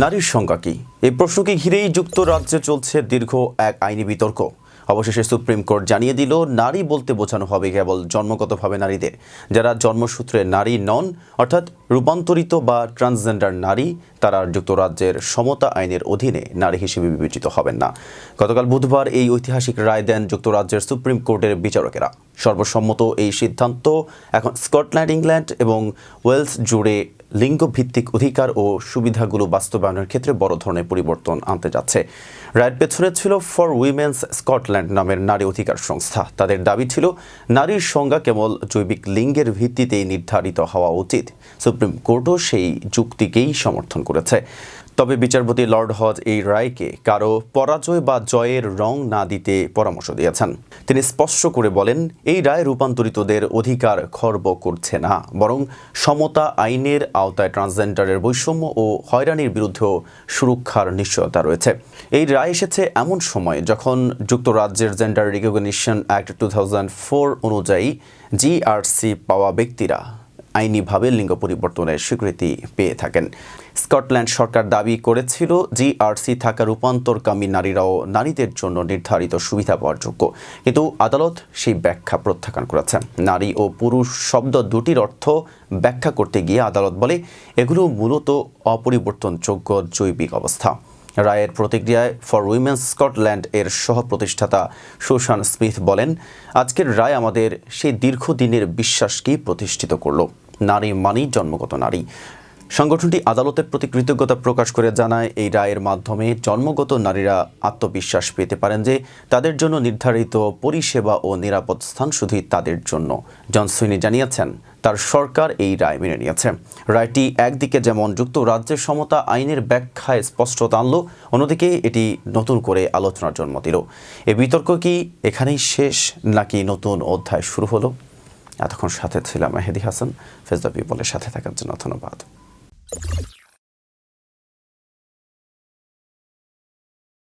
নারীর সংজ্ঞা কি? এই প্রশ্নকে ঘিরেই যুক্তরাজ্যে চলছে দীর্ঘ এক আইনি বিতর্ক? অবশেষে সুপ্রিম কোর্ট জানিয়ে দিল, নারী বলতে বোঝানো হবে কেবল জন্মগতভাবে নারীদের। যারা জন্মসূত্রে নারী নন, অর্থাৎ রূপান্তরিত বা ট্রান্সজেন্ডার নারী, তারা যুক্তরাজ্যের সমতা আইনের অধীনে নারী হিসেবে বিবেচিত হবেন না। গতকাল বুধবার এই ঐতিহাসিক রায় দেন যুক্তরাজ্যের সুপ্রিম কোর্টের বিচারকেরা। সর্বসম্মত এই সিদ্ধান্ত এখন স্কটল্যান্ড, ইংল্যান্ড এবং ওয়েলস জুড়ে লিঙ্গভিত্তিক অধিকার ও সুবিধাগুলো বাস্তবায়নের ক্ষেত্রে বড় ধরনের পরিবর্তন আনতে যাচ্ছে। রায়ের পেছনে ছিল ফর উইমেন্স স্কটল্যান্ড নামের নারী অধিকার সংস্থা। তাদের দাবি ছিল, নারীর সংজ্ঞা কেবল জৈবিক লিঙ্গের ভিত্তিতেই নির্ধারিত হওয়া উচিত। সুপ্রিম কোর্টও সেই যুক্তিকেই সমর্থন করেছে। তবে বিচারপতি লর্ড হজ এই রায়কে কারও পরাজয় বা জয়ের রং না দিতে পরামর্শ দিয়েছেন। তিনি স্পষ্ট করে বলেন, এই রায় রূপান্তরিতদের অধিকার খর্ব করছে না, বরং সমতা আইনের আওতায় ট্রান্সজেন্ডারের বৈষম্য ও হয়রানির বিরুদ্ধেও সুরক্ষার নিশ্চয়তা রয়েছে। এই রায় এসেছে এমন সময় যখন যুক্তরাজ্যের জেন্ডার রিকগনিশন অ্যাক্ট টু অনুযায়ী জিআরসি পাওয়া ব্যক্তিরা আইনিভাবে লিঙ্গ পরিবর্তনের স্বীকৃতি পেয়ে থাকেন। স্কটল্যান্ড সরকার দাবি করেছিল জিআরসি থাকা রূপান্তরকামী নারীরাও নারীদের জন্য নির্ধারিত সুবিধা পাওয়ার যোগ্য। কিন্তু আদালত সেই ব্যাখ্যা প্রত্যাখ্যান করেছে। নারী ও পুরুষ শব্দ দুটির অর্থ ব্যাখ্যা করতে গিয়ে আদালত বলে, এগুলো মূলত অপরিবর্তনযোগ্য জৈবিক অবস্থা। রায়ের প্রতিক্রিয়ায় ফর উইমেন্স স্কটল্যান্ড এর সহ প্রতিষ্ঠাতা সুশান স্মিথ বলেন, আজকের রায় আমাদের সেই দীর্ঘদিনের বিশ্বাসকেই প্রতিষ্ঠিত করল। নারী মানেই জন্মগত নারী। সংগঠনটি আদালতের প্রতি কৃতজ্ঞতা প্রকাশ করে জানায়, এই রায়ের মাধ্যমে জন্মগত নারীরা আত্মবিশ্বাস পেতে পারেন যে তাদের জন্য নির্ধারিত পরিষেবা ও নিরাপদ স্থান শুধুই তাদের জন্য। জন সুইনি জানিয়েছেন তার সরকার এই রায় মেনে নিয়েছে। রায়টি একদিকে যেমন যুক্তরাজ্যের সমতা আইনের ব্যাখ্যায় স্পষ্টতা আনলো, অন্যদিকে এটি নতুন করে আলোচনার জন্ম দিল। এ বিতর্ক কি এখানেই শেষ, নাকি নতুন অধ্যায় শুরু হলো? এতক্ষণ সাথে ছিলাম মেহেদি হাসান। ফেজদা পিপলের সাথে থাকার জন্য ধন্যবাদ।